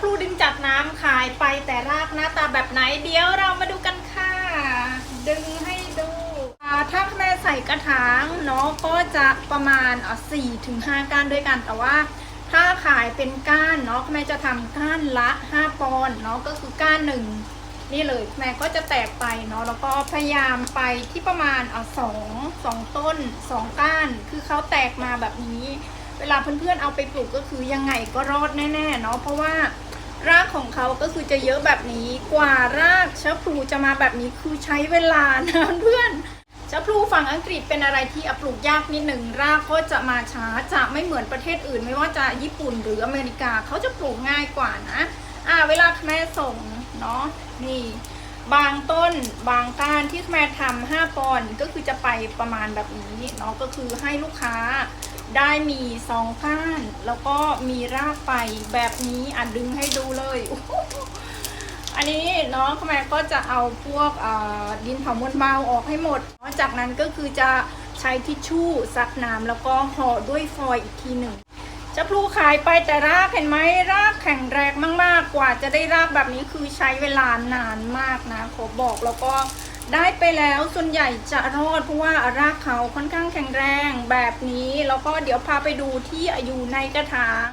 พลูดึงจากน้ำขายไปแต่รากหน้าตาแบบไหน เดี๋ยวเรามาดูกันค่ะ ดึงให้ดูถ้าแม่ใส่กระถางเนาะก็จะประมาณสี่ถึงห้าก้านด้วยกันแต่ว่าถ้าขายเป็นก้านเนาะแม่จะทำก้านละ 5 ปอนเนาะก็คือก้านหนึ่งนี่เลยแม่ก็จะแตกไปเนาะแล้วก็พยายามไปที่ประมาณเอาสองสองต้นสองก้าน คือเขาแตกมาแบบนี้ เวลาเพื่อนๆเอาไปปลูกก็คือยังไงก็รอดแน่ๆเนาะเพราะว่า รากของเขาก็คือจะเยอะแบบนี้กว่ารากชะพลูจะมาแบบนี้คือใช้เวลานะเพื่อนชะพลูฝั่งอังกฤษเป็นอะไรที่ปลูกยากนิดหนึ่งรากก็จะมาช้าจะไม่เหมือนประเทศอื่น ไม่ว่าจะญี่ปุ่นหรืออเมริกาเขาจะปลูกง่ายกว่านะอ่าเวลาแม่ส่งเนาะนี่ บางต้นบางก้านที่แม่ทำห้าปอนก็คือจะไปประมาณแบบนี้เนาะก็คือให้ลูกค้า ได้มีสองก้าน แล้วก็มีรากไปแบบนี้อะดึงให้ดูเลย อันนี้เนาะแม่ก็จะเอาพวกดินเผามวลเบาออกให้หมดนาะจากนั้นก็คือจะใช้ทิชชู่ซักน้ำแล้วก็ห่อด้วยฟอยล์อีกทีหนึ่งจะพลูขายไปแต่รากเห็นไหมรากแข็งแรงมาก ๆ กว่าจะได้รากแบบนี้คือใช้เวลานานมากนะขอบอกแล้วก็ ได้ไปแล้วส่วนใหญ่จะรอดเพราะว่ารากเขาค่อนข้างแข็งแรงแบบนี้ แล้วก็เดี๋ยวพาไปดูที่อยู่ในกระถาง